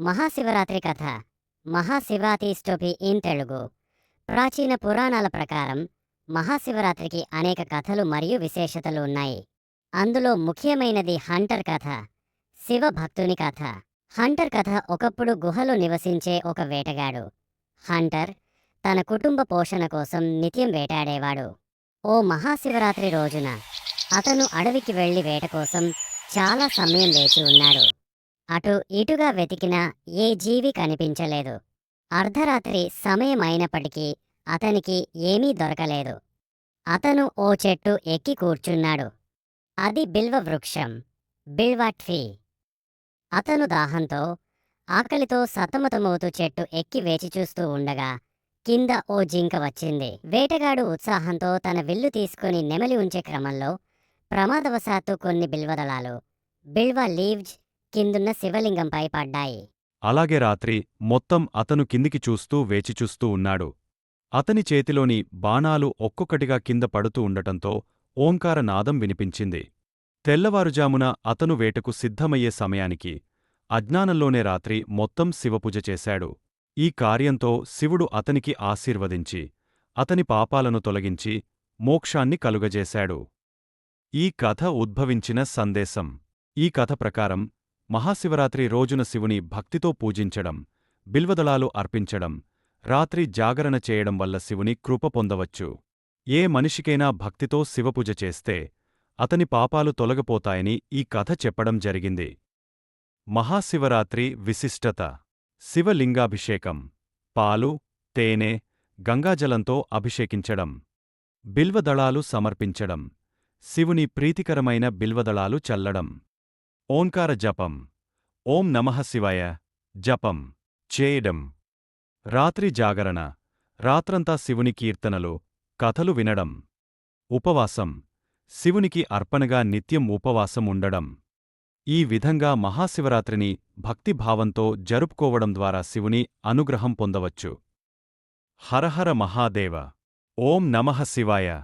మహాశివరాత్రి కథ. Mahashivratri story in Telugu. ప్రాచీన పురాణాల ప్రకారం మహాశివరాత్రికి అనేక కథలు మరియు విశేషతలు ఉన్నాయి. అందులో ముఖ్యమైనది హంటర్ కథ. శివ భక్తుని కథ. హంటర్ కథ ఒకప్పుడు గుహలో నివసించే ఒక వేటగాడు. హంటర్ తన కుటుంబ పోషణ కోసం నిత్యం వేటాడేవాడు. ఓ మహాశివరాత్రి రోజున అతను అడవికి వెళ్ళి వేట కోసం చాలా సమయం వేచి ఉన్నాడు. అటు ఇటుగా వెతికినా ఏ జీవి కనిపించలేదు. అర్ధరాత్రి సమయం అయినప్పటికీ అతనికి ఏమీ దొరకలేదు. అతను ఓ చెట్టు ఎక్కి కూర్చున్నాడు. అది బిల్వ వృక్షం. బిల్వ అతను దాహంతో ఆకలితో సతమతమవుతూ చెట్టు ఎక్కి వేచి చూస్తూ ఉండగా కింద ఓ జింక వచ్చింది. వేటగాడు ఉత్సాహంతో తన విల్లు తీసుకుని నెమలి ఉంచే క్రమంలో ప్రమాదవశాత్తు కొన్ని బిల్వదళాలు బిల్వ లీవ్జ్ కిందున్న శివలింగంపై పడ్డాయి అలాగే రాత్రి మొత్తం అతను కిందికి చూస్తూ వేచిచూస్తూ ఉన్నాడు. అతని చేతిలోని బాణాలు ఒక్కొక్కటిగా కింద పడుతూ ఉండటంతో ఓంకార నాదం వినిపించింది. తెల్లవారుజామున అతను వేటకు సిద్ధమయ్యే సమయానికి అజ్ఞానంలోనే రాత్రి మొత్తం శివపూజ చేశాడు. ఈ కార్యంతో శివుడు అతనికి ఆశీర్వదించి అతని పాపాలను తొలగించి మోక్షాన్ని కలుగజేశాడు. ఈ కథ ఉద్భవించిన సందేశం. ఈ కథ ప్రకారం మహాశివరాత్రి రోజున శివుని భక్తితో పూజించడం బిల్వదళాలు అర్పించడం రాత్రి జాగరణ చేయడం వల్ల శివుని కృప పొందవచ్చు. ఏ మనిషికైనా భక్తితో శివపూజ చేస్తే అతని పాపాలు తొలగిపోతాయని ఈ కథ చెప్పడం జరిగింది. మహాశివరాత్రి విశిష్టత. శివలింగాభిషేకం. పాలు తేనె గంగాజలంతో అభిషేకించడం. బిల్వదళాలు సమర్పించడం. శివుని ప్రీతికరమైన బిల్వదళాలు చల్లడం. ఓంకార జపం. ఓం నమః శివాయ. జపం. చేయడం. రాత్రి జాగరణ. రాత్రంతా శివుని కీర్తనలు కథలు వినడం. ఉపవాసం. శివునికి అర్పణగా నిత్యం ఉపవాసం ఉండడం. ఈ విధంగా మహాశివరాత్రిని భక్తిభావంతో జరుపుకోవడం ద్వారా శివుని అనుగ్రహం పొందవచ్చు. హరహర మహాదేవ. ఓం నమః శివాయ.